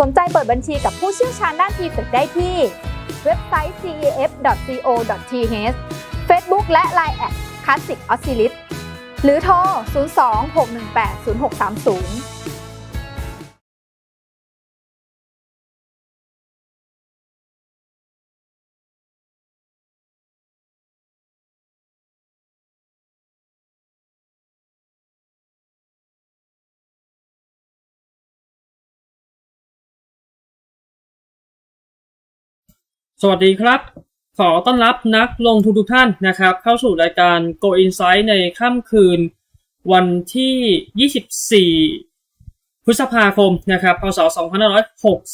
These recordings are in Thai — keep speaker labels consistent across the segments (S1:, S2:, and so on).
S1: สนใจเปิดบัญชีกับผู้เชี่ยวชาญด้านทีฝึกได้ที่ เว็บไซต์ cef.co.th Facebook และ Line แอด Classic Oscillist หรือโทร 02-618-0630
S2: สวัสดีครับ ขอต้อนรับนักลงทุนทุกท่านนะครับ เข้าสู่รายการ Go Insight ในค่ำคืน วันที่ 24 พฤษภาคมนะครับพศ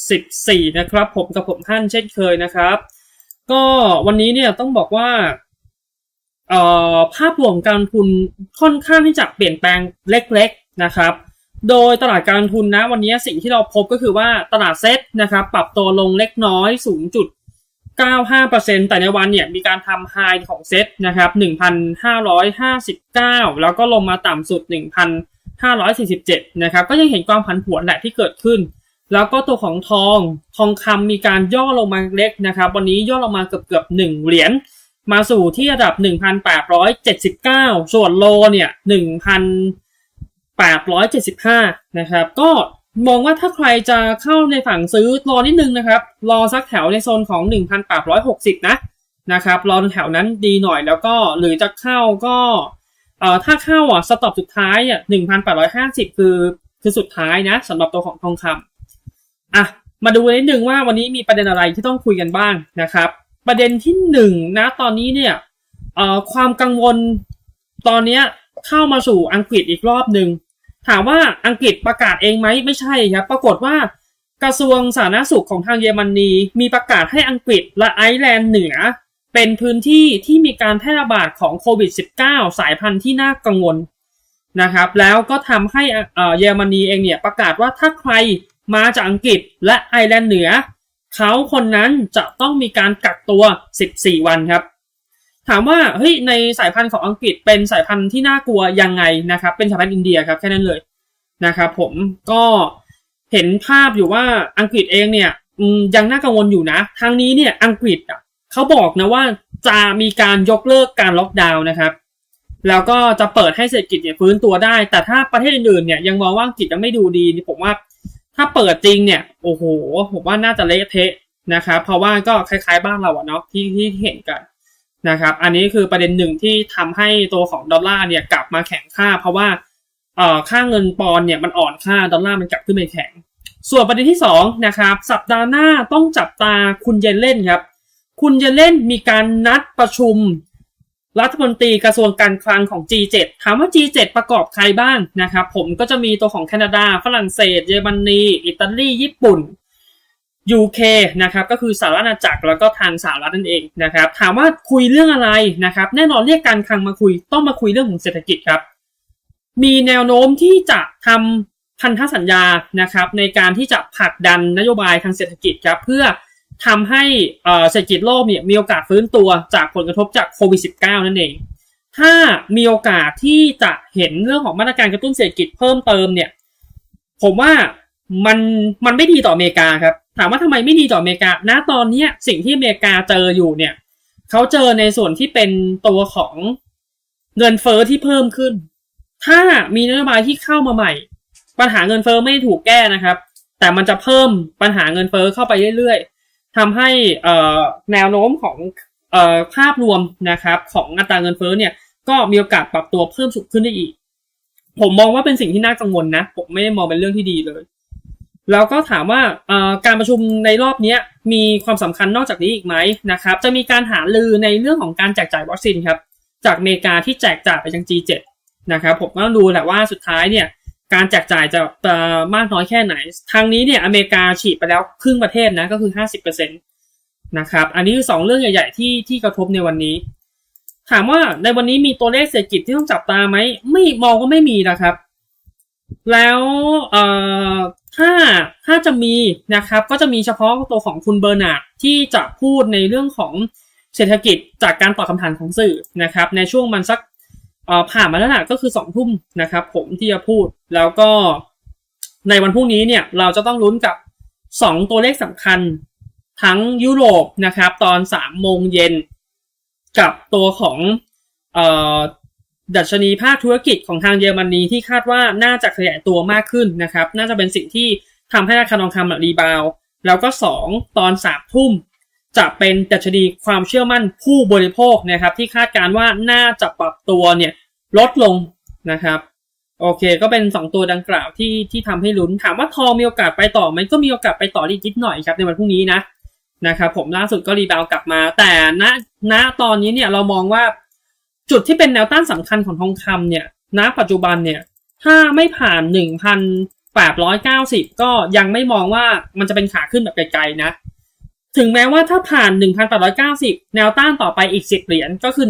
S2: 2564 นะครับ ผมกับผมท่านเช่นเคยนะครับ ก็วันนี้เนี่ยต้องบอกว่าภาพรวมการทุนค่อนข้างที่จะเปลี่ยนแปลงเล็ก ๆนะครับ โดยตลาดการทุนนะวันนี้สิ่งที่เราพบก็คือว่าตลาดเซ็ตนะครับ ปรับตัวลงเล็กน้อย 0.95%แต่ในวันเนี่ยมีการทำไฮของเซ็ตนะครับ1,559 แล้วก็ลงมาต่ำสุด 1,547 นะครับ ก็ยังเห็นความผันผวนแหละที่เกิดขึ้น แล้วก็ตัวของทองทองคำมีการย่อลงมาเล็กนะครับ วันนี้ย่อลงมาเกือบเกือบ1เหรียญมาสู่ที่ระดับ 1,879 ส่วนโลเนี่ย1,875 นะครับ ก็ มองว่าถ้าใครจะเข้าในฝั่งซื้อรอนิดนึงนะครับ รอสักแถวในโซนของ 1,860 นะนะครับรอแถวนั้นดีหน่อยแล้วก็หรือจะเข้าก็เอ่อถ้าเข้าอะสต็อปสุดท้ายอะ1,850 คือคือสุดท้ายนะสำหรับตัวของทองคำอะมาดูนิดนึงว่าวันนี้มีประเด็นอะไรที่ต้องคุยกันบ้างนะครับ ประเด็นที่หนึ่งนะตอนนี้เนี่ยเอ่อความกังวลตอนเนี้ยเข้ามาสู่อังกฤษอีกรอบหนึ่ง ถามว่าอังกฤษประกาศเองไหมไม่ใช่ครับปรากฏว่ากระทรวงสาธารณสุขของทางเยอรมนีมีประกาศให้อังกฤษและไอร์แลนด์เหนือ เป็นพื้นที่ที่มีการแพร่ระบาดของโควิด -19 สายพันธุ์ที่น่ากังวลนะครับแล้วก็ทำให้เอ่อเยอรมนีเองเนี่ยประกาศว่าถ้าใครมาจากอังกฤษและไอร์แลนด์เหนือ เขาคนนั้นจะต้องมีการกักตัว 14 วันครับ ถามว่าเฮ้ยในสายพันธุ์ของอังกฤษเป็นสายพันธุ์ที่น่ากลัวยังไงนะครับ เป็นสายพันธุ์อินเดียครับแค่นั้นเลยนะครับผมก็เห็นภาพอยู่ว่าอังกฤษเองเนี่ยยังน่ากังวลอยู่นะทางนี้เนี่ยอังกฤษอะเขาบอกนะว่าจะมีการยกเลิกการล็อกดาวน์นะครับ แล้วก็จะเปิดให้เศรษฐกิจเนี่ยฟื้นตัวได้ แต่ถ้าประเทศอื่นๆเนี่ยยังมองว่าอังกฤษยังไม่ดูดีผมว่าถ้าเปิดจริงเนี่ยโอ้โหผมว่าน่าจะเละเทะนะครับ เพราะว่าก็คล้ายๆบ้านเราอะเนาะที่ที่เห็นกัน นะครับ อันนี้คือประเด็นหนึ่งที่ทำให้ตัวของดอลลาร์เนี่ยกลับมาแข็งค่า เพราะว่าเอ่อค่าเงินปอนเนี่ยมันอ่อนค่าดอลลาร์มันกลับขึ้นไปแข็ง ส่วนประเด็นที่สองนะครับสัปดาห์หน้าต้องจับตาคุณเยนเล่นครับ คุณเยนเล่นมีการนัดประชุมรัฐมนตรีกระทรวงการคลังของ G7 ถามว่า G7 ประกอบใครบ้างนะครับผมก็จะมีตัวของแคนาดา ฝรั่งเศส เยอรมนี อิตาลี ญี่ปุ่น UK นะครับก็คือสหรัฐอาณาจักรแล้วก็ทางสหรัฐนั่นเองนะครับถามว่าคุยเรื่องอะไรนะครับแน่นอนเรียกการคลังมาคุยต้องมาคุยเรื่องของเศรษฐกิจครับ มีแนวโน้มที่จะทำพันธสัญญานะครับในการที่จะผลักดันนโยบายทางเศรษฐกิจครับเพื่อทำให้อ่อเศรษฐกิจโลกเนี่ยมีโอกาสฟื้นตัวจากผลกระทบจากโควิด -19 นั่นเอง ถ้ามีโอกาสที่จะเห็นเรื่องของมาตรการกระตุ้นเศรษฐกิจเพิ่มเติมเนี่ย ผมว่ามันมันไม่ดีต่ออเมริกาครับ ถามว่าทำไมไม่ดีต่ออเมริกา ณ ตอนเนี้ยสิ่งที่อเมริกาเจออยู่เนี่ยเขาเจอในส่วนที่เป็นตัวของเงินเฟอ้อที่เพิ่มขึ้น ถ้ามีนโยบายที่เข้ามาใหม่ ปัญหาเงินเฟอ้อไม่ถูกแก้นะครับ แต่มันจะเพิ่มปัญหาเงินเฟอ้อเข้าไปเรื่อยๆทำให้แนวโน้มของภาพรวมนะครับของอัตราเงินเฟอ้อเนี่ยก็มีโอกาสปรับตัวเพิ่มสูงขึ้นได้อีก ผมมองว่าเป็นสิ่งที่น่ากังวลนะ ผมไม่ได้มองเป็นเรื่องที่ดีเลย แล้วก็ถามว่าการประชุมในรอบนี้มีความสำคัญนอกจากนี้อีกไหมนะครับ จะมีการหาลือในเรื่องของการแจกจ่ายวัคซีนครับ จากอเมริกาที่แจกจ่ายไปยัง G7 นะครับ ผมก็ต้องดูแหละว่าสุดท้ายเนี่ยการแจกจ่ายจะมากน้อยแค่ไหน ทางนี้เนี่ยอเมริกาฉีดไปแล้วครึ่งประเทศนะก็คือ 50%นะครับ อันนี้คือสองเรื่องใหญ่ ๆ ที่ที่กระทบในวันนี้ ถามว่าในวันนี้มีตัวเลขเศรษฐกิจที่ต้องจับตาไหม ไม่มองก็ไม่มีนะครับ แล้วเอ่อ ถ้าถ้าจะมีนะครับก็จะมีเฉพาะตัวของคุณเบอร์นาร์ดที่จะพูดในเรื่องของเศรษฐกิจจากการตอบคำถามของสื่อนะครับในช่วงมันสักผ่านมาแล้วนะก็คือสองทุ่มนะครับผมที่จะพูดแล้วก็ในวันพรุ่งนี้เนี่ยเราจะต้องลุ้นกับสองตัวเลขสำคัญทั้งยุโรปนะครับตอนสามโมงเย็นกับตัวของเอ่อ ดัชนีภาคธุรกิจของทางเยอรมนีที่คาดว่าน่าจะขยายตัวมากขึ้นนะครับ น่าจะเป็นสิ่งที่ทำให้ราคาทองคำรีบาว แล้วก็สองตอนสามทุ่ม จะเป็นดัชนีความเชื่อมั่นผู้บริโภคนะครับ ที่คาดการณ์ว่าน่าจะปรับตัวเนี่ยลดลงนะครับโอเค ก็เป็น 2 ตัวดังกล่าวที่ที่ทำให้ลุ้นถามว่าทองมีโอกาสไปต่อไหมก็มีโอกาสไปต่ออีกนิดหน่อยครับในวันพรุ่งนี้นะนะครับผมล่าสุดก็รีบาวกลับมา แต่ณณตอนนี้เนี่ยเรามองว่า จุดที่เป็นแนวต้านสำคัญของทองคำเนี่ย ณ ปัจจุบันเนี่ย ถ้าไม่ผ่าน 1,890 ก็ยังไม่มองว่ามันจะเป็นขาขึ้นแบบไกลๆนะ ถึงแม้ว่าถ้าผ่าน 1,890 แนวต้านต่อไปอีก 10 เหรียญก็คือ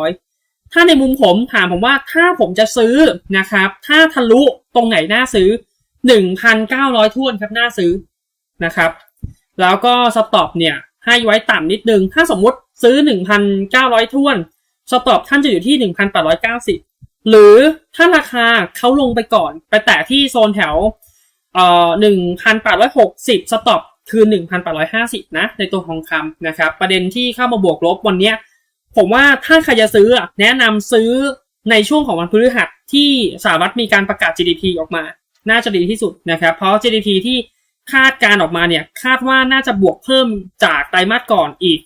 S2: 1,900 ถ้าในมุมผมถามผมว่าถ้าผมจะซื้อนะครับ ถ้าทะลุตรงไหนน่าซื้อ 1,900ท้วนครับน่าซื้อนะครับ แล้วก็สต็อปเนี่ยให้ไว้ต่ำนิดนึง ถ้าสมมติซื้อ 1,900ท้วน สต็อปท่านจะอยู่ที่ 1,890 หรือถ้าราคาเขาลงไปก่อน ไปแตะที่โซนแถวเอ่อ1,860 สต็อปคือ 1,850 นะ ในตัวทองคำนะครับ ประเด็นที่เข้ามาบวกลบวันเนี้ยผมว่าถ้าใครจะซื้อแนะนำซื้อในช่วงของวันพฤหัสที่สหรัฐมีการประกาศ GDP ออกมา น่าจะดีที่สุดนะครับ เพราะ GDP ที่คาดการออกมาเนี่ย คาดว่าน่าจะบวกเพิ่มจากไตรมาสก่อนอีก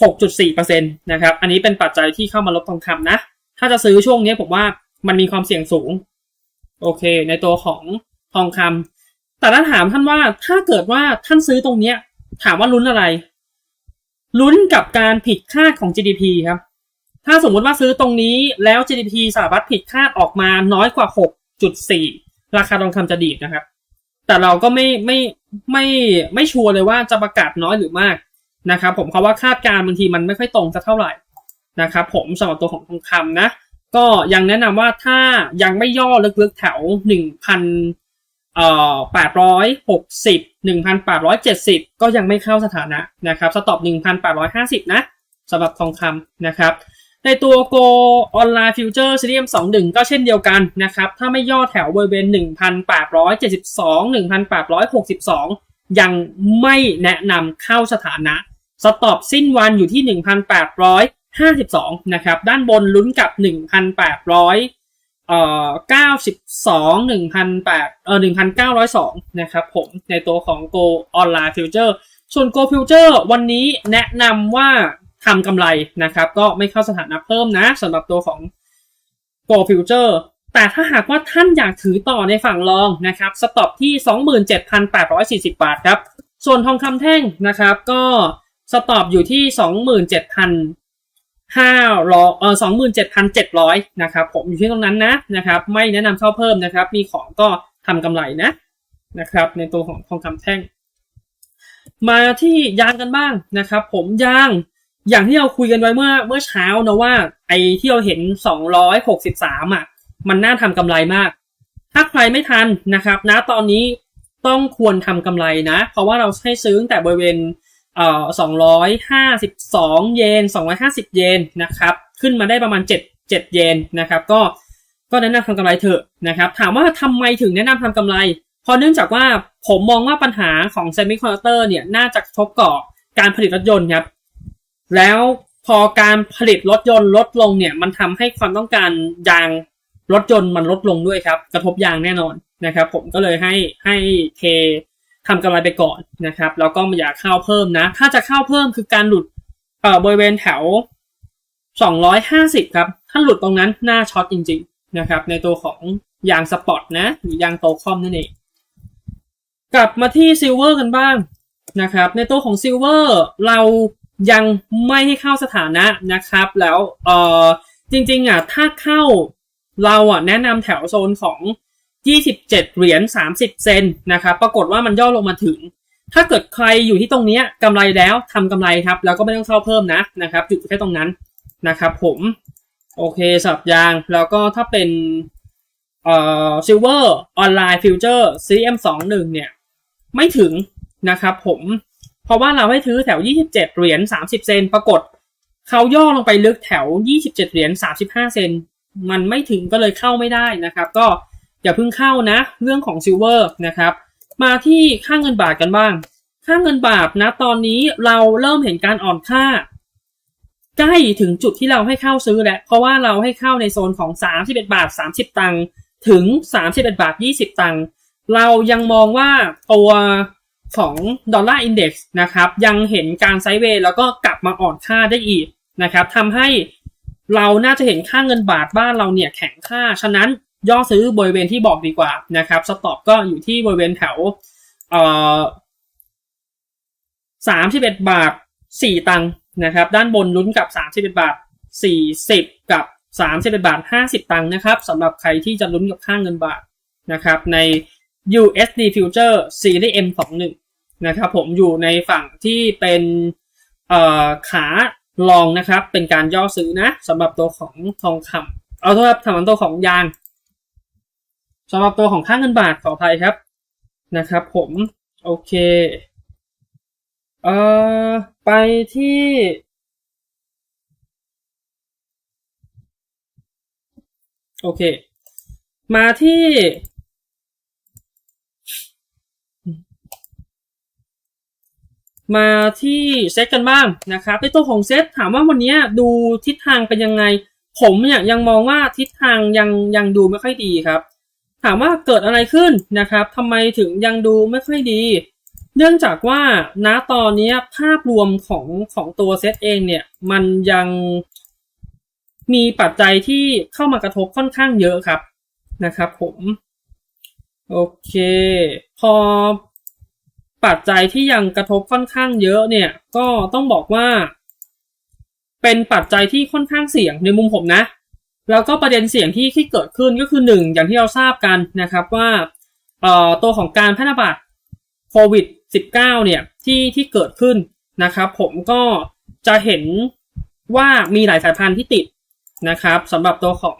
S2: 6.4%นะครับ อันนี้เป็นปัจจัยที่เข้ามาลบทองคำนะ ถ้าจะซื้อช่วงนี้ผมว่ามันมีความเสี่ยงสูง โอเค ในตัวของทองคำแต่ถ้าถามท่านว่าถ้าเกิดว่าท่านซื้อตรงเนี้ยถามว่าลุ้นอะไร ลุ้นกับการผิดคาดของ GDP ครับ ถ้าสมมติว่าซื้อตรงนี้แล้ว GDP สหรัฐผิดคาดออกมาน้อยกว่า 6.4 ราคาทองคำจะดีดนะครับ แต่เราก็ไม่ไม่ไม่ไม่ชัวร์เลยว่าจะประกาศน้อยหรือมาก นะครับผมเพราว่าคาดการณ์บางทีมันไม่ค่อยตรงสักเท่าไหร่นะครับผมสำหรับตัวของทองคำนะ ก็ยังแนะนำว่าถ้ายังไม่ย่อลึกๆแถว1,000เอ่อแปดร้อยหกสิบหนึ่งพันแปดร้อยเจ็ดสิบก็ยังไม่เข้าสถานะนะครับสต็อปหนึ่งพันแปดร้อยห้าสิบนะสำหรับทองคำนะครับในตัว Go Online Future Series 21 ก็เช่นเดียวกันนะครับ ถ้าไม่ย่อแถวบริเวณ 1,872 1,862 ยังไม่แนะนำเข้าสถานะ สต็อปสิ้นวันอยู่ที่ 1,852 นะครับ ด้านบนลุ้นกับ 1,800เอ่อ92 1,800เอ่อ1,902 นะครับผมในตัวของ Go Online Future ส่วน Go Future วันนี้แนะนำว่าทำกำไรนะครับ ก็ไม่เข้าสถานะเพิ่มนะสำหรับตัวของ Go Future แต่ถ้าหากว่าท่านอยากถือต่อในฝั่งรองนะครับสต็อปที่ 27,840 บาทครับ ส่วนทองคำแท่งนะครับก็ สต็อปอยู่ที่27,000ห้าร้อยเออสองหมื่นเจ็ดพันเจ็ดร้อยนะครับผมอยู่ที่ตรงนั้นนะนะครับไม่แนะนำเข้าเพิ่มนะครับ มีของก็ทำกำไรนะนะครับ ในตัวของทองคำแท่ง มาที่ยางกันบ้างนะครับ ผมยางอย่างที่เราคุยกันไว้เมื่อเมื่อเช้านะว่า ไอ้ที่เราเห็นสองร้อยหกสิบสามอะมันน่าทำกำไรมาก ถ้าใครไม่ทันนะครับนะตอนนี้ต้องควรทำกำไรนะ เพราะว่าเราให้ซื้อแต่บริเวณ เอ่อสองร้อยห้าสิบสองเยนสองร้อยห้าสิบเยนนะครับ ขึ้นมาได้ประมาณเจ็ดเจ็ดเยนนะครับ ก็ก็แนะนำทำกำไรเถอะนะครับ ถามว่าทำไมถึงแนะนำทำกำไร เพราะเนื่องจากว่าผมมองว่าปัญหาของเซมิคอนดักเตอร์เนี่ยน่าจะกระทบก่อการผลิตรถยนต์ครับ แล้วพอการผลิตรถยนต์ลดลงเนี่ย มันทำให้ความต้องการยางรถยนต์มันลดลงด้วยครับ กระทบยางแน่นอนนะครับ ผมก็เลยให้ให้เท ทำกำไรไปก่อนนะครับแล้วก็ไม่อยากเข้าเพิ่มนะ ถ้าจะเข้าเพิ่มคือการหลุดเอ่อบริเวณแถว 250 ครับ ถ้าหลุดตรงนั้นหน้าช็อตจริง ๆ นะครับ ในตัวของยางสปอร์ตนะหรือยางโตคอมนั่นเอง กลับมาที่ซิลเวอร์กันบ้างนะครับ ในตัวของซิลเวอร์เรายังไม่ให้เข้าสถานะนะครับ แล้วเอ่อจริงๆอะถ้าเข้าเราอะแนะนำแถวโซนของ 27 เหรียญ 30 เซนนะครับ ปรากฏว่ามันย่อลงมาถึง ถ้าเกิดใครอยู่ที่ตรงนี้กำไรแล้วทำกำไรครับ แล้วก็ไม่ต้องเข้าเพิ่มนะนะครับจุดแค่ตรงนั้นนะครับผม โอเคสับยาง แล้วก็ถ้าเป็นเอ่อซิลเวอร์ออนไลน์ฟิวเจอร์ CM21 เนี่ย ไม่ถึงนะครับผม เพราะว่าเราให้ถือแถว 27 เหรียญ 30 เซน ปรากฏเขาย่อลงไปลึกแถว 27 เหรียญ 35 เซน มันไม่ถึงก็เลยเข้าไม่ได้นะครับ ก็ อย่าเพิ่งเข้านะ เรื่องของซิลเวอร์นะครับ มาที่ค่าเงินบาทกันบ้าง ค่าเงินบาทนะตอนนี้เราเริ่มเห็นการอ่อนค่า ใกล้ถึงจุดที่เราให้เข้าซื้อแล้วเพราะว่าเราให้เข้าในโซนของ31บาท 30 ตังค์ถึง31บาท 20 ตังค์เรายังมองว่าตัวของดอลลาร์อินเด็กซ์นะครับ ยังเห็นการไซด์เวย์แล้วก็กลับมาอ่อนค่าได้อีกนะครับทำให้เราน่าจะเห็นค่าเงินบาทบ้านเราเนี่ยแข็งค่า ฉะนั้น ย่อซื้อบริเวณที่บอกดีกว่านะครับสต็อปก็อยู่ที่บริเวณแถวเอ่อสามสิบเอ็ดบาทสี่ตังค์นะครับ ด้านบนลุ้นกับสามสิบเอ็ดบาทสี่สิบกับสามสิบเอ็ดบาทห้าสิบตังค์นะครับสำหรับใครที่จะลุ้นกับค่าเงินบาทนะครับ ใน USD Future Series M21 นะครับผมอยู่ในฝั่งที่เป็นขาลองนะครับ เป็นการย่อซื้อนะสำหรับตัวของทองคำเอาโทษครับสำหรับตัวของยาง สำหรับตัวของค่าเงินบาทขออภัยครับนะครับ ผมโอเคเอ่อไปที่โอเค มาที่ มาที่เซตกันบ้างนะครับในตัวของเซตถามว่าวันนี้ดูทิศทางเป็นยังไง ผมเนี่ยยังมองว่าทิศทางยังยังดูไม่ค่อยดีครับ ถามว่าเกิดอะไรขึ้นนะครับทำไมถึงยังดูไม่ค่อยดี เนื่องจากว่าณตอนนี้ภาพรวมของของตัวเซตเองเนี่ยมันยังมีปัจจัยที่เข้ามากระทบค่อนข้างเยอะครับนะครับผม โอเค พอปัจจัยที่ยังกระทบค่อนข้างเยอะเนี่ย ก็ต้องบอกว่า เป็นปัจจัยที่ค่อนข้างเสี่ยงในมุมผมนะ แล้วก็ประเด็นเสี่ยงที่ที่เกิดขึ้นก็คือหนึ่งอย่างที่เราทราบกันนะครับว่าเอ่อตัวของการแพร่ระบาดโควิด -19 เนี่ยที่ที่เกิดขึ้นนะครับ ผมก็จะเห็นว่ามีหลายสายพันธุ์ที่ติดนะครับสำหรับตัวของ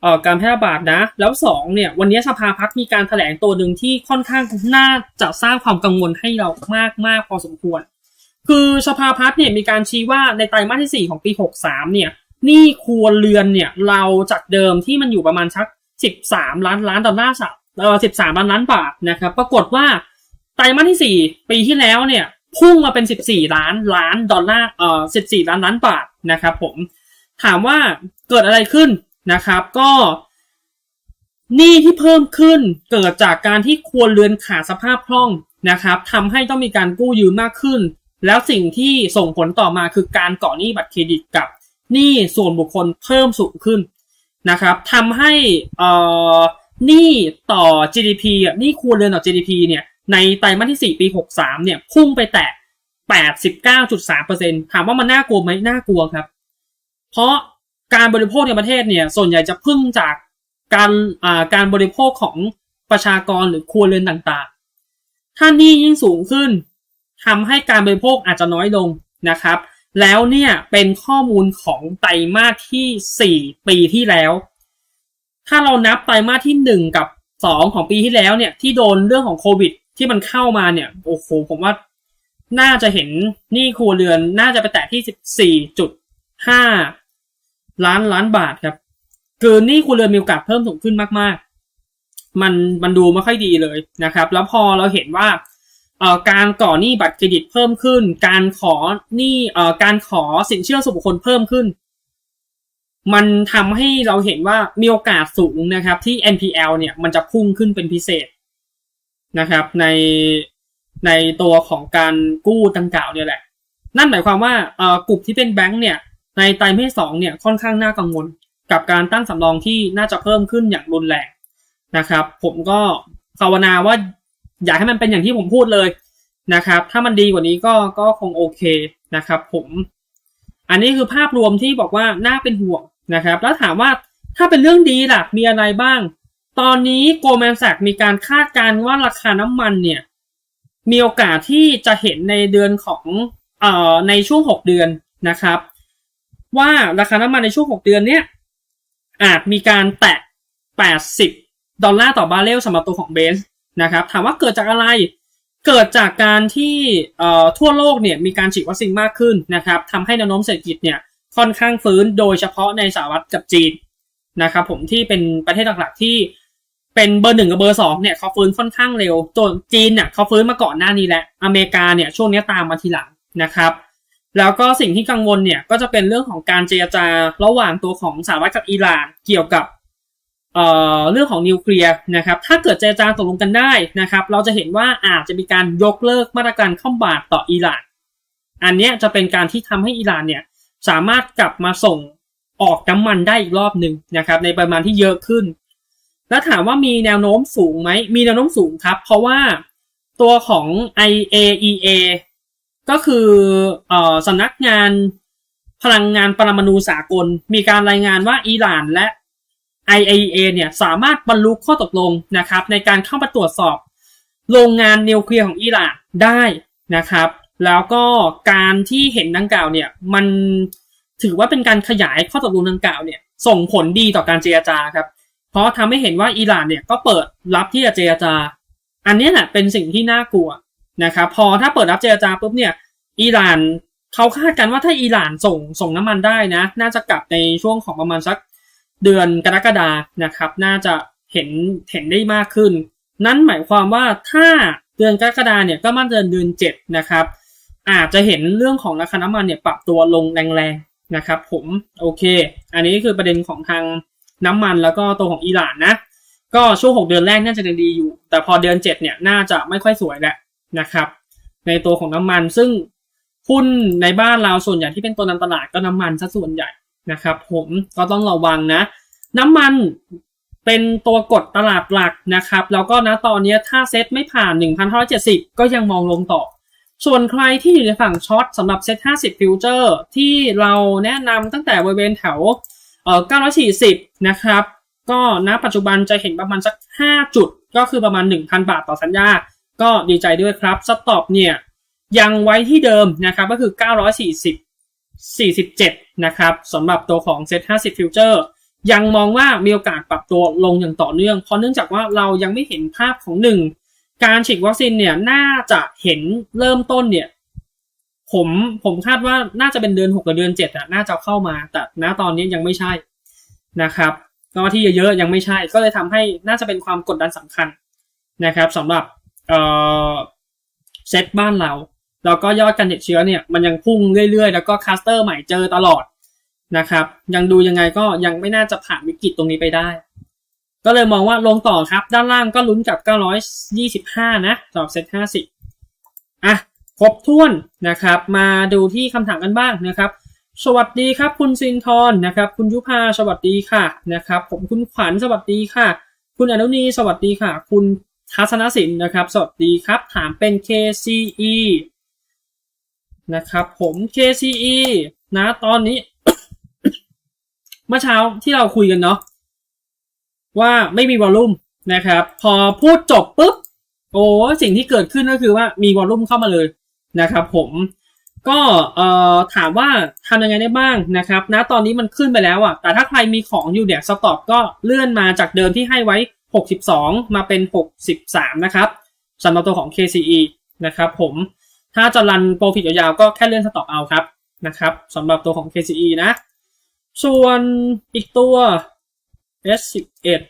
S2: เอ่อการแพร่ระบาดนะ แล้วสองเนี่ยวันนี้สภาพัฒน์มีการแถลงตัวหนึ่งที่ค่อนข้างน่าจะสร้างความกังวลให้เรามากมากพอสมควร คือสภาพัฒน์เนี่ยมีการชี้ว่าในไตรมาสที่ 4 ของปี 63 เนี่ย หนี้ครัวเรือนเนี่ย เราจากเดิมที่มันอยู่ประมาณชัก 13 ล้านล้านดอลลาร์สหเออ13 ล้านล้านบาทนะครับ ปรากฏว่าไตรมาสที่ 4 ปีที่แล้วเนี่ย พุ่งมาเป็น 14 ล้านล้านดอลลาร์เอ่อ14 ล้านล้านบาทนะครับผม ถามว่าเกิดอะไรขึ้นนะครับ ก็หนี้ที่เพิ่มขึ้นเกิดจากการที่ครัวเรือนขาดสภาพคล่องนะครับทำให้ต้องมีการกู้ยืมมากขึ้น แล้วสิ่งที่ส่งผลต่อมาคือการก่อหนี้บัตรเครดิตกับ หนี้ส่วนบุคคลเพิ่มสูงขึ้นนะครับทำให้เอ่อหนี้ต่อ GDP อะหนี้ครัวเรือนต่อ GDP เนี่ยในไตรมาสที่ 4 ปี 63 เนี่ยพุ่งไปแตะ 89.3%ถามว่ามันน่ากลัวไหมน่ากลัวครับ เพราะการบริโภคในประเทศเนี่ยส่วนใหญ่จะพึ่งจากการอ่าการบริโภคของประชากรหรือครัวเรือนต่างๆ ถ้าหนี้ยิ่งสูงขึ้นทำให้การบริโภคอาจจะน้อยลงนะครับ แล้วเนี่ยเป็นข้อมูลของไตรมาสที่4ปีที่แล้ว ถ้าเรานับไตรมาสที่1กับ2ของปีที่แล้วเนี่ยที่โดนเรื่องของโควิด ที่มันเข้ามาเนี่ยโอ้โหผมว่าน่าจะเห็นหนี้ครัวเรือนน่าจะไปแตะที่14.5ล้านล้านบาทครับคือหนี้ครัวเรือนมีโอกาสเพิ่มสูงขึ้นมาก ๆ มันมันดูไม่ค่อยดีเลยนะครับ แล้วพอเราเห็นว่า การก่อหนี้บัตรเครดิตเพิ่มขึ้น การขอหนี้เอ่อการขอสินเชื่อส่วนบุคคลเพิ่มขึ้น มันทำให้เราเห็นว่ามีโอกาสสูงนะครับ ที่ NPL เนี่ยมันจะพุ่งขึ้นเป็นพิเศษนะครับ ในในตัวของการกู้ดังกล่าวเนี่ยแหละ นั่นหมายความว่าเอ่อกลุ่มที่เป็นแบงก์เนี่ยในไตรมาสสองเนี่ยค่อนข้างน่ากังวล กับการตั้งสำรองที่น่าจะเพิ่มขึ้นอย่างรุนแรงนะครับ ผมก็ภาวนาว่า อยากให้มันเป็นอย่างที่ผมพูดเลยนะครับ ถ้ามันดีกว่านี้ก็ก็คงโอเคนะครับ ผม อันนี้คือภาพรวมที่บอกว่าน่าเป็นห่วงนะครับ แล้วถามว่าถ้าเป็นเรื่องดีล่ะมีอะไรบ้าง ตอนนี้โกลแมนแซกมีการคาดการณ์ว่าราคาน้ำมันเนี่ย มีโอกาสที่จะเห็นในเดือนของเอ่อในช่วงหกเดือนนะครับ ว่าราคาน้ำมันในช่วง 6 เดือนเนี้ยอาจมีการแตะ 80 ดอลลาร์ต่อบาร์เรลสำหรับตัวของเบนซ์ นะครับ ถามว่าเกิดจากอะไร เกิดจากการที่ทั่วโลกเนี่ยมีการฉีดวัคซีนมากขึ้นนะครับทำให้แนวโน้มเศรษฐกิจเนี่ยค่อนข้างฟื้นโดยเฉพาะในสหรัฐกับจีนนะครับผมที่เป็นประเทศหลักๆที่เป็นเบอร์หนึ่งกับเบอร์สองเนี่ยเขาฟื้นค่อนข้างเร็วตัวจีนเนี่ยเขาฟื้นมาก่อนหน้านี้แหละอเมริกาเนี่ยช่วงนี้ตามมาทีหลังนะครับ แล้วก็สิ่งที่กังวลเนี่ยก็จะเป็นเรื่องของการเจรจาระหว่างตัวของสหรัฐกับอิหร่านเกี่ยวกับ เเรื่องของนิวเคลียร์นะครับ ถ้าเกิดเจรจาตกลงกันได้นะครับ เราจะเห็นว่าอาจจะมีการยกเลิกมาตรการข้อมบาตรต่ออิหร่าน อันนี้จะเป็นการที่ทำให้อิหร่านเนี่ยสามารถกลับมาส่งออกน้ำมันได้อีกรอบหนึ่งนะครับ ในปริมาณที่เยอะขึ้น แล้วถามว่ามีแนวโน้มสูงไหม มีแนวโน้มสูงครับ เพราะว่าตัวของ IAEA ก็คืออสำนักงานพลังงานปรมาณูสากล มีการรายงานว่าอิหร่านและ IAEA เนี่ยสามารถบรรลุข้อตกลงนะครับในการเข้ามาตรวจสอบ โรงงานนิวเคลียร์ของอิหร่านได้นะครับ แล้วก็การที่เห็นดังกล่าวเนี่ยมันถือว่าเป็นการขยายข้อตกลงดังกล่าวเนี่ยส่งผลดีต่อการเจรจาครับ เพราะทำให้เห็นว่าอิหร่านเนี่ยก็เปิดรับที่จะเจรจา อันนี้แหละเป็นสิ่งที่น่ากลัวนะครับพอถ้าเปิดรับเจรจาปุ๊บเนี่ยอิหร่านเขาคาดกันว่าถ้าอิหร่านส่งส่งน้ำมันได้นะ น่าจะกลับในช่วงของประมาณสัก เดือนกรกฎานะครับ น่าจะเห็นเห็นได้มากขึ้น นั่นหมายความว่าถ้าเดือนกรกฎาเนี่ยก็มาเดือนเดือนเจ็ดนะครับ อาจจะเห็นเรื่องของราคาน้ำมันเนี่ยปรับตัวลงแรงๆนะครับ ผมโอเค อันนี้คือประเด็นของทางน้ำมันแล้วก็ตัวของอิหร่านนะ ก็ช่วงหกเดือนแรกน่าจะดีอยู่ แต่พอเดือนเจ็ดเนี่ยน่าจะไม่ค่อยสวยแหล้วนะครับ ในตัวของน้ำมันซึ่งหุ้นในบ้านเราส่วนใหญ่ที่เป็นตัวนำตลาดก็น้ำมันซะส่วนใหญ่ นะครับผมก็ต้องระวังนะ น้ำมันเป็นตัวกดตลาดหลักนะครับ แล้วก็นะตอนนี้ถ้าเซ็ตไม่ผ่าน 1,570 ก็ยังมองลงต่อ ส่วนใครที่อยู่ในฝั่งช็อตสำหรับเซ็ต50 ฟิวเจอร์ที่เราแนะนำตั้งแต่บริเวณแถวเอ่อ940 นะครับ ก็ณปัจจุบันจะเห็นประมาณสัก 5 จุด ก็คือประมาณ 1,000 บาทต่อสัญญา ก็ดีใจด้วยครับ สต็อปเนี่ยยังไว้ที่เดิมนะครับก็คือ 940 47 นะครับสำหรับตัวของ Set 50 Future ยังมองว่ามีโอกาสปรับตัวลงอย่างต่อเนื่อง เพราะเนื่องจากว่าเรายังไม่เห็นภาพของหนึ่งการฉีดวัคซีนเนี่ยน่าจะเห็นเริ่มต้นเนี่ยผมผมคาดว่าน่าจะเป็นเดือน 6 กับเดือน7อะน่าจะเข้ามา แต่ณตอนนี้ยังไม่ใช่นะครับก็ที่เยอะๆยังไม่ใช่ ก็เลยทำให้น่าจะเป็นความกดดันสำคัญนะครับสำหรับเซตบ้านเรา แล้วก็ยอดการติดเชื้อเนี่ยมันยังพุ่งเรื่อยๆ แล้วก็คลัสเตอร์ใหม่เจอตลอดนะครับ ยังดูยังไงก็ยังไม่น่าจะผ่านวิกฤตตรงนี้ไปได้ ก็เลยมองว่าลงต่อครับ ด้านล่างก็ลุ้นกับ 925 นะสำหรับเซต50 อะ ครบถ้วนนะครับ มาดูที่คำถามกันบ้างนะครับ สวัสดีครับ คุณซินทรนะครับ คุณยุพาสวัสดีค่ะนะครับ ผมคุณขวัญสวัสดีค่ะ คุณอนุนีสวัสดีค่ะ คุณทัศนสินนะครับ สวัสดีครับ ถามเป็น KCE นะครับผม KCE นะตอนนี้เมื่อเช้าที่เราคุยกันเนาะว่าไม่มีวอลลุ่มนะครับ พอพูดจบปุ๊บ โอ้สิ่งที่เกิดขึ้นก็คือว่ามีวอลลุ่มเข้ามาเลยนะครับ ผมก็เอ่อถามว่าทำยังไงได้บ้างนะครับนะตอนนี้มันขึ้นไปแล้วอะแต่ถ้าใครมีของอยู่เนี่ยสต็อปก็เลื่อนมาจากเดิมที่ให้ไว้ 62 มาเป็น 63 นะครับสำหรับตัวของ KCE นะครับผม ถ้าจะรันโปรฟิตยาวๆ ก็แค่เลื่อนสต็อปเอาครับนะครับสำหรับตัวของ KCE นะ ส่วนอีกตัว S11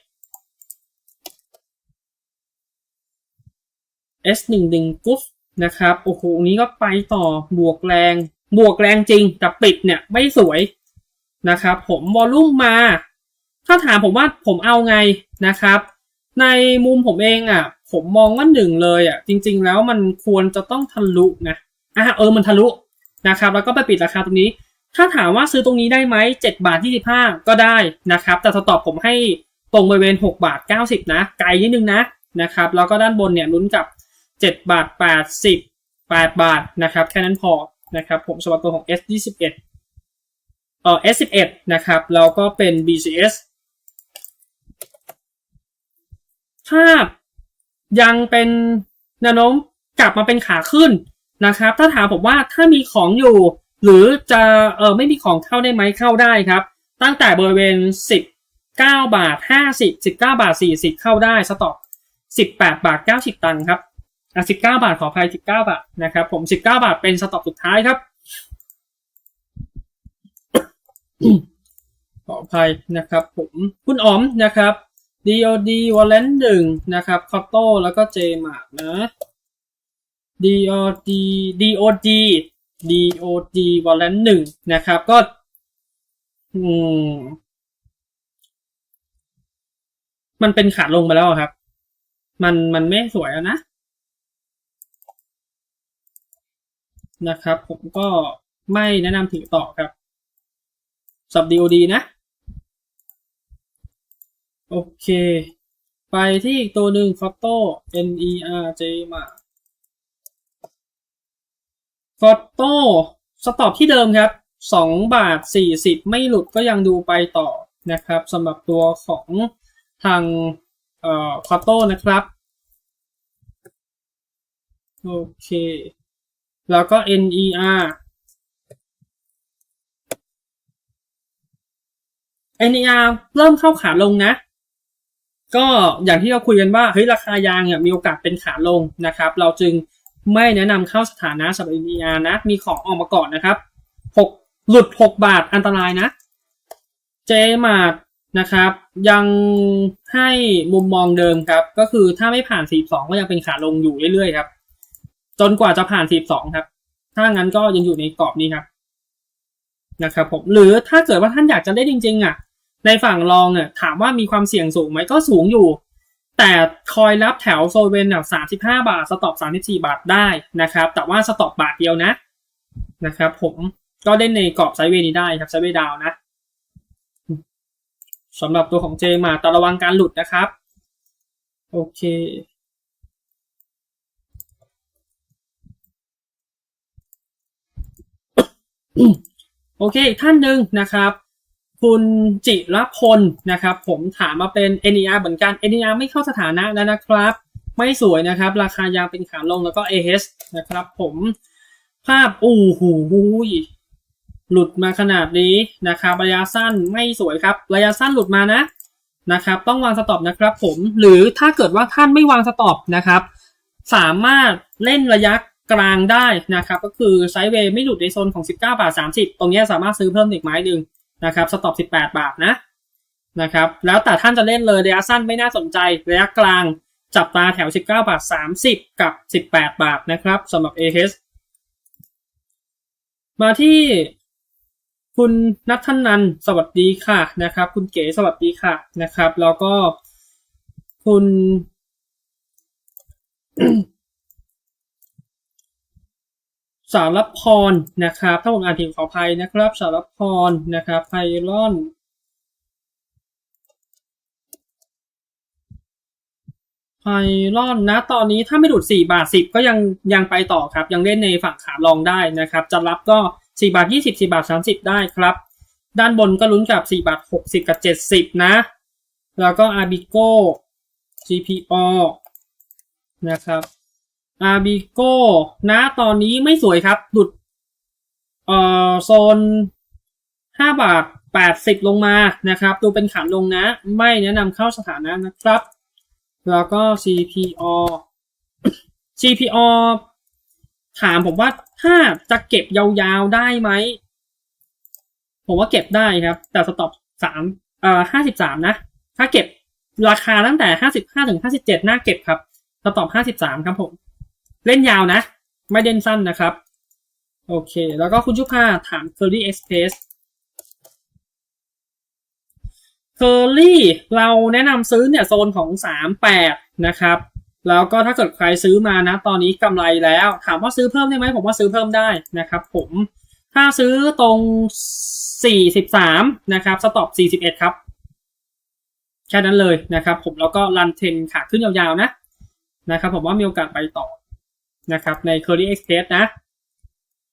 S2: S11 กุ๊ฟนะครับโอ้โหนี้ก็ไปต่อบวกแรง บวกแรงจริง แต่ปิดเนี่ยไม่สวยนะครับผมวอลลุ่มมา ถ้าถามผมว่าผมเอาไงนะครับ ในมุมผมเองอะ ผมมองว่าหนึ่งเลยอะจริง ๆ แล้วมันควรจะต้องทะลุนะอะเออมันทะลุนะครับ แล้วก็ไปปิดราคาตรงนี้ ถ้าถามว่าซื้อตรงนี้ได้ไหม7บาท25ก็ได้นะครับ แต่สตอปผมให้ตรงบริเวณ6บาท90นะไกลนิดนึงนะนะครับแล้วก็ด้านบนเนี่ยลุ้นกับ7บาท80 8บแปดบาทนะครับแค่นั้นพอนะครับผมสำหรับตัวของ S21 เอ็ดเอ S11 นะครับแล้วก็เป็น BCS ถ้า ยังเป็นแนวโน้มกลับมาเป็นขาขึ้นนะครับ ถ้าถามผมว่าถ้ามีของอยู่ หรือจะเออไม่มีของเข้าได้ไหมเข้าได้ครับ ตั้งแต่บริเวณ 19 บาท 50 19 บาท 40 เข้าได้สต็อก18 บาท 90 ตังค์ครับอะ19 บาทขออภัย 19 บาทนะครับ ผม 19 บาทเป็นสต็อกสุดท้ายครับขออภัยนะครับ ผมคุณอ๋อมนะครับ DOD Valent หนึ่งนะครับคอตโต้แล้วก็ J Mark นะ DOD DOD DOD Valent หนึ่งนะครับก็อืมมันเป็นขาลงไปแล้วครับ มันมันไม่สวยแล้วนะ นะครับ ผมก็ไม่แนะนำถือต่อครับสับ DOD นะ โอเค ไปที่อีกตัวหนึ่ง Photo NER J มา Photo สต็อปที่เดิมครับ2บาท40 ไม่หลุดก็ยังดูไปต่อนะครับสำหรับตัวของทางเอ่อ Photo นะครับ โอเค แล้วก็ NER NER เริ่มเข้าขาลงนะ ก็อย่างที่เราคุยกันว่าเฮ้ยราคายางเนี่ยมีโอกาสเป็นขาลงนะครับ เราจึงไม่แนะนำเข้าสถานะสำหรับ NER นะ มีของออกมาก่อนนะครับหกหลุด6บาทอันตรายนะ เจมาดนะครับ ยังให้มุมมองเดิมครับ ก็คือถ้าไม่ผ่าน 42 ก็ยังเป็นขาลงอยู่เรื่อยๆครับ จนกว่าจะผ่าน 42 ครับ ถ้างั้นก็ยังอยู่ในกรอบนี้ครับนะครับผมหรือถ้าเกิดว่าท่านอยากจะได้จริง ๆ อะ ในฝั่งรองเนี่ยถามว่ามีความเสี่ยงสูงไหมก็สูงอยู่ แต่คอยรับแถวโซเวนแบบ35บาท สต็อป34บาทได้นะครับ แต่ว่าสต็อปบาทเดียวนะนะครับ ผมก็เล่นในกรอบไซเวนี้ได้ครับไซเวดาวนะสำหรับตัวของเจมาต่ระวังการหลุดนะครับ โอเคโอเคอีกท่านหนึ่งนะครับ คุณจิรพลนะครับ ผมถามมาเป็น NER เหมือนกัน NER ไม่เข้าสถานะแล้วนะครับ ไม่สวยนะครับ ราคายางเป็นขาลงแล้วก็ AH นะครับ ผมภาพอู้หูยหลุดมาขนาดนี้นะครับระยะสั้นไม่สวยครับ ระยะสั้นหลุดมานะนะครับ ต้องวางสต็อปนะครับ ผมหรือถ้าเกิดว่าท่านไม่วางสต็อปนะครับ สามารถเล่นระยะกลางได้นะครับ ก็คือไซด์เวย์ไม่หลุดในโซนของ 19 บาท 30 ตรงนี้สามารถซื้อเพิ่มอีกไม้หนึ่ง นะครับสต็อป18 บาทนะนะครับแล้วแต่ท่านจะเล่นเลยระยะสั้นไม่น่าสนใจระยะกลางจับตาแถว 19 บาท 30 กับ 18 บาทนะครับสำหรับ AH มาที่คุณนัทธนันสวัสดีค่ะนะครับ คุณเก๋สวัสดีค่ะนะครับ แล้วก็คุณ สารพรนะครับ ถ้าผมอ่านผิดขออภัยนะครับ สารพรนะครับไพลอนไพลอนนะตอนนี้ถ้าไม่หลุด4บาท10 ก็ยังยังไปต่อครับ ยังเล่นในฝั่งขาลองได้นะครับ จะรับก็ 4 บาท 20 4 บาท 30 ได้ครับ ด้านบนก็ลุ้นกับ 4 บาท 60 กับ 70 นะ แล้วก็อาบิโก้ GPO นะครับ อาบิโก้นะตอนนี้ไม่สวยครับหลุดเอ่อโซน5บาท80ลงมานะครับ ดูเป็นขาลงนะ ไม่แนะนำเข้าสถานะนะครับ แล้วก็ CPO CPO ถามผมว่าถ้าจะเก็บยาวๆได้ไหม ผมว่าเก็บได้ครับ แต่สต็อปสามเอ่อห้าสิบสามนะ ถ้าเก็บราคาตั้งแต่ห้าสิบห้าถึงห้าสิบเจ็ดน่าเก็บครับ สต็อปห้าสิบสามครับผม เล่นยาวนะ ไม่เล่นสั้นนะครับ โอเค แล้วก็คุณชุภาถาม Curly Express เคอรี่เราแนะนำซื้อเนี่ยโซนของสามแปดนะครับ แล้วก็ถ้าเกิดใครซื้อมานะ ตอนนี้กำไรแล้ว ถามว่าซื้อเพิ่มได้ไหมผมว่าซื้อเพิ่มได้นะครับ ผมถ้าซื้อตรงสี่สิบสามนะครับ สต็อปสี่สิบเอ็ดครับ แค่นั้นเลยนะครับ ผมแล้วก็รันเทนขาขึ้นยาวๆนะนะครับ ผมว่ามีโอกาสไปต่อ นะครับใน Curry Express นะ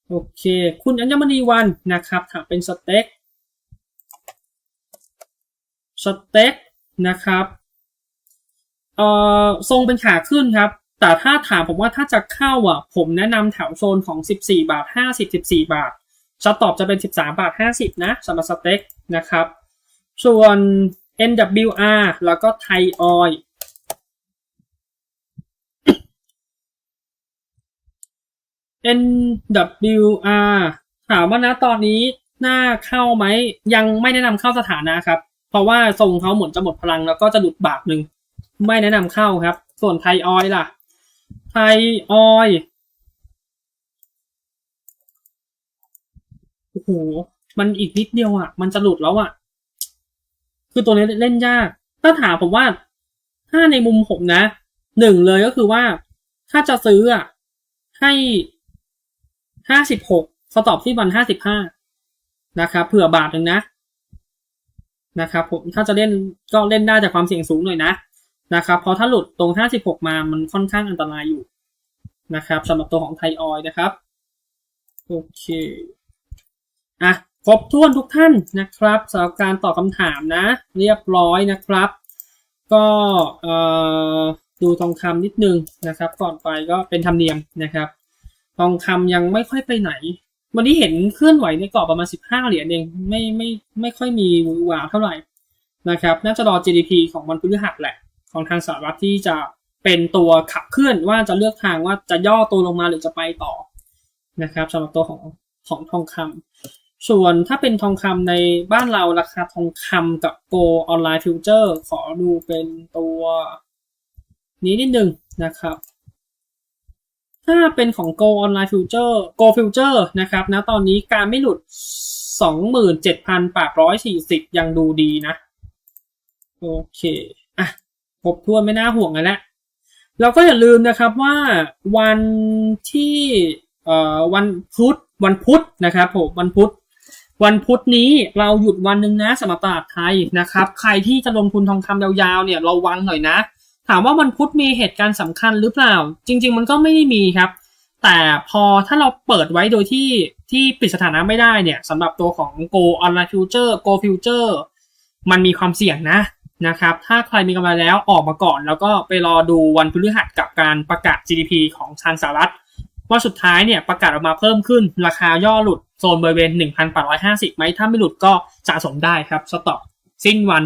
S2: โอเค คุณอัญมณีวันนะครับถามเป็นสเต็กสเต็กนะครับเอ่อทรงเป็นขาขึ้นครับ แต่ถ้าถามผมว่าถ้าจะเข้าอะ ผมแนะนำแถวโซนของ 14 บาท 50 14 บาทสต็อปจะเป็น 13 บาท 50 นะสำหรับสเต็กนะครับ ส่วน NWR แล้วก็ไทยออย NWR ถามว่านะตอนนี้น่าเข้าไหมยังไม่แนะนำเข้าสถานะครับ เพราะว่าทรงเขาเหมือนจะหมดพลังแล้วก็จะหลุดบาทหนึ่งไม่แนะนำเข้าครับ ส่วนไทยออยล่ะ ไทยออยโอ้โหมันอีกนิดเดียวอะ มันจะหลุดแล้วอะ คือตัวนี้เล่นยาก ถ้าถามผมว่า ถ้าในมุมผมนะหนึ่งเลยก็คือว่า ถ้าจะซื้ออะให้ ห้าสิบหกสต็อปที่วันห้าสิบห้านะครับเผื่อบาทหนึ่งนะนะครับผมถ้าจะเล่นก็เล่นได้แต่ความเสี่ยงสูงหน่อยนะนะครับพราะถ้าหลุดตรง 56 มามันค่อนข้างอันตรายอยู่นะครับสำหรับตัวของไทยออยนะครับโอเคอะครบถ้วนทุกท่านนะครับสำหรับการตอบคำถามนะ เรียบร้อยนะครับ ก็เอ่อดูทองคำนิดนึงนะครับ ก่อนไปก็เป็นธรรมเนียมนะครับ ทองคำยังไม่ค่อยไปไหน วันนี้เห็นเคลื่อนไหวในกรอบประมาณ 15 เหรียญเองไม่ไม่ไม่ค่อยมีหวือหวาเท่าไหร่นะครับน่าจะรอ GDP ของวันพฤหัสแหละ ของทางสหรัฐที่จะเป็นตัวขับเคลื่อนว่าจะเลือกทางว่าจะย่อตัวลงมาหรือจะไปต่อนะครับสำหรับตัวของของทองคำส่วนถ้าเป็นทองคำในบ้านเราราคาทองคำกับโกออนไลน์ฟิวเจอร์ขอดูเป็นตัวนี้นิดนึงนะครับ ถ้าเป็นของ Go Online Future Go Future นะครับนะตอนนี้การไม่หลุด 27,840 ยังดูดีนะ โอเค อะครบถ้วนไม่น่าห่วงแล้วแหละเราก็อย่าลืมนะครับว่าวันที่เอ่อวันพุธวันพุธนะครับผมวันพุธวันพุธนี้เราหยุดวันหนึ่งนะสำหรับตลาดไทยนะครับ ใครที่จะลงทุนทองคำยาวๆเนี่ยเระวังหน่อยนะ ถามว่าวันพุธมีเหตุการณ์สำคัญหรือเปล่า จริง ๆ มันก็ไม่ได้มีครับ แต่พอถ้าเราเปิดไว้โดยที่ที่ปิดสถานะไม่ได้เนี่ยสำหรับตัวของ Go Online Future Go Future มันมีความเสี่ยงนะนะครับ ถ้าใครมีกำไรแล้วออกมาก่อน แล้วก็ไปรอดูวันพฤหัสกับการประกาศ GDP ของทางสหรัฐ ว่าสุดท้ายเนี่ยประกาศออกมาเพิ่มขึ้น ราคาย่อหลุดโซนบริเวณ 1,850ไหมถ้าไม่หลุดก็สะสมได้ครับสต็อปสิ้นวัน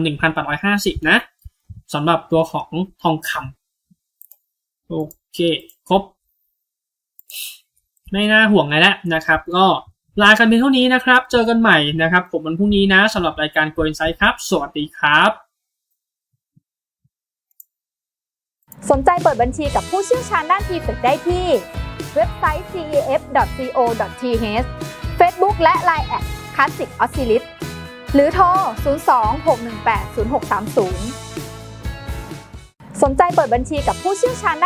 S2: 1,850 นะ สำหรับตัวของทองคำโอเคครบ ไม่น่าห่วงไงแล้วนะครับ ก็ลากันเพียงเท่านี้นะครับ เจอกันใหม่นะครับ ผมวันพรุ่งนี้นะสำหรับรายการ g o i n s i g h ครับ สวัสดีครับ
S1: สนใจเปิดบัญชีกับผู้เชี่ยวชาญด้าน t-FX ได้ที่ เว็บไซต์ cef.co.th Facebook และ Line แอด Classic o s c i l l i t หรือโทร 02 618 0630 สนใจเปิดบัญชีกับผู้เชี่ยวชาญด้าน